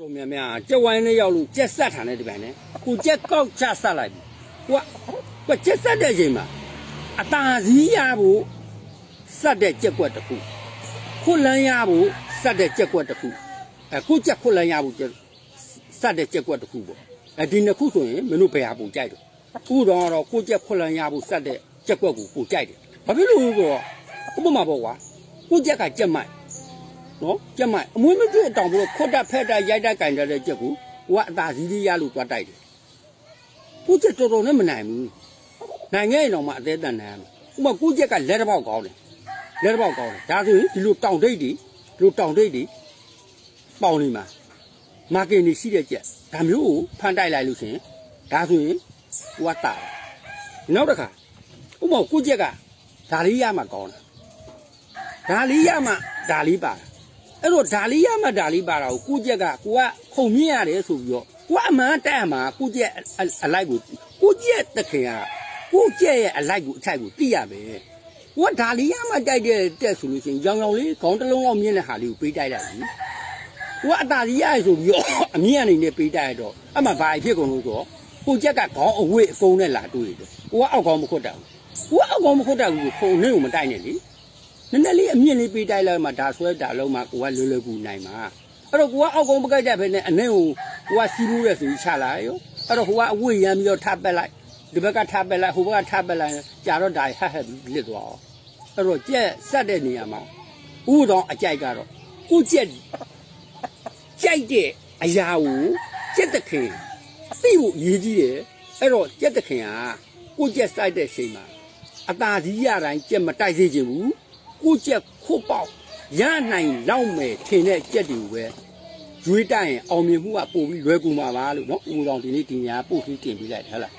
တော်များများကြက်ဝိုင်းလေးရောက်လို့ကြက်ဆက်ထားတဲ့ဒီပိုင်းနဲ့ကိုကြက်ကောက်ချဆက်လိုက်ပြီကိုကကိုကြက်ဆက်တဲ့အချိန်မှာအตาစီးရဖို့ဆက်တဲ့ကြက်ကွက်တစ်ခုခွလန်းရဖို့ဆက်တဲ့ကြက်ကွက်တစ်ခုအဲကိုကြက်ခွလန်းရဖို့ကြက်ဆက်တဲ့ကြက်ကွက်တစ်ခုပေါ့အဲဒီနှစ်ခုဆိုရင်မင်းတို့ဘယ်ဟာပုံကြိုက်တယ်ဥတော်ကတော့ကိုကြက်ခွလန်းရဖို့ဆက်တဲ့ကြက်ကွက်ကိုကိုကြိုက်တယ်ဘာဖြစ်လို့လဲဆိုတော့ဥပမာပေါ့ကွာကိုကြက်ကကြက်မိုက် နော်ကြက်မိုက်အမွေးမကျွတ်တောင်ပြီးတော့ခွတ်တက်ဖက်တက်ရိုက်တက်ကင်တက်တဲ့ကြက်ကိုဟိုကအသာစီးလေးရလို့သွားတိုက်တယ်ကိုကြက်တော်တော်နဲ့မနိုင်ဘူးနိုင်ခဲ့ရင်တော့မှအသေးတန်နိုင်ရမယ်ဥပမာကိုကြက်ကလက်တစ်ပေါက်ကောင်းတယ်လက်တစ်ပေါက်ကောင်းတယ်ဒါဆိုရင်ဒီလိုတောင်တိတ်တွေဒီလိုတောင်တိတ်တွေပေါင်နေမှာမာကင်နေရှိတဲ့ကြက်ဒါမျိုးကိုဖန်တိုက်လိုက်လို့ရှရင်ဒါဆိုရင်ဟိုကတာတယ်နောက်တစ်ခါဥပမာကိုကြက်ကဒါလေးရမှကောင်းတယ်ဒါလေးရမှဒါလေးပါတာ အဲ့တော့ဒါလေးရမှဒါလေးပါတာကိုကိုကြက်ကကိုကခုံမြင့်ရတယ်ဆိုပြီးတော့ကိုကအမှန်တက်အမှန်ကိုကြက်အအလိုက်ကိုကိုကြက်တခင်ကကိုကြက်ရဲ့အလိုက်ကိုအထိုက်ကိုသိရမယ်ကိုကဒါလေးရမှတိုက်တဲ့တက်ဆိုလို့ရှိရင်ရောင်ရောင်လေးခေါင်းတစ်လုံးလောက်မြင့်တဲ့ဟာလေးကိုပေးတိုက်လိုက်ပြီကိုကအသာကြီးရဆိုပြီးတော့အမြင့်အနေနဲ့ပေးတိုက်ရတော့အမှဘာဖြစ်ကုန်လို့ဆိုတော့ကိုကြက်ကခေါင်းအဝိအကုန်းနဲ့လာတွေ့တယ်ကိုကအောက်ခေါင်းမခွတ်တတ်ဘူးကိုကအောက်ခေါင်းမခွတ်တတ်ဘူးခုံနဲ့ကိုမတိုက်နဲ့လေ နည်းနည်းလေးအမြင့်လေးပေးတိုက်လိုက်မှဒါဆွဲတာလုံးမှကိုကလွယ်လွယ်ကူနိုင်မှာအဲ့တော့ကိုကအောက်ကုန်းပကြိုက်တဲ့ဖက်နဲ့အနှဲကိုကိုကစီးလို့ရဆိုပြီးချလာရောအဲ့တော့ဟိုကအဝေးရမ်းပြီးတော့ထပ်ပက်လိုက်ဒီဘက်ကထပ်ပက်လိုက်ဟိုဘက်ကထပ်ပက်လိုက်ကြာတော့ဒါဟက်ဟက်ပြီးလစ်သွားအောင်အဲ့တော့ကြက်ဆက်တဲ့နေရာမှာဥတော်အကြိုက်ကတော့ကိုကြက်ကြိုက်တဲ့အရာကိုကြက်တခင်သိဖို့အရေးကြီးတယ်အဲ့တော့ကြက်တခင်ကကိုကြက်စိုက်တဲ့ချိန်မှာအตาစီးရတိုင်းကြက်မတိုက်စေချင်ဘူး ကိုကြက်ခုတ်ပေါက်ရနိုင်လောက်မယ်ထင်တဲ့ကြက်တွေကိုပဲကျွေးတိုက်ရင်အောင်မြင်မှုကပို့ပြီးလွယ်ကူမှာပါလို့နော်ဦးမောင်ဒီနေ့ဒီညာပို့ပြီးတင်ပြလိုက်တယ်ဟုတ်လား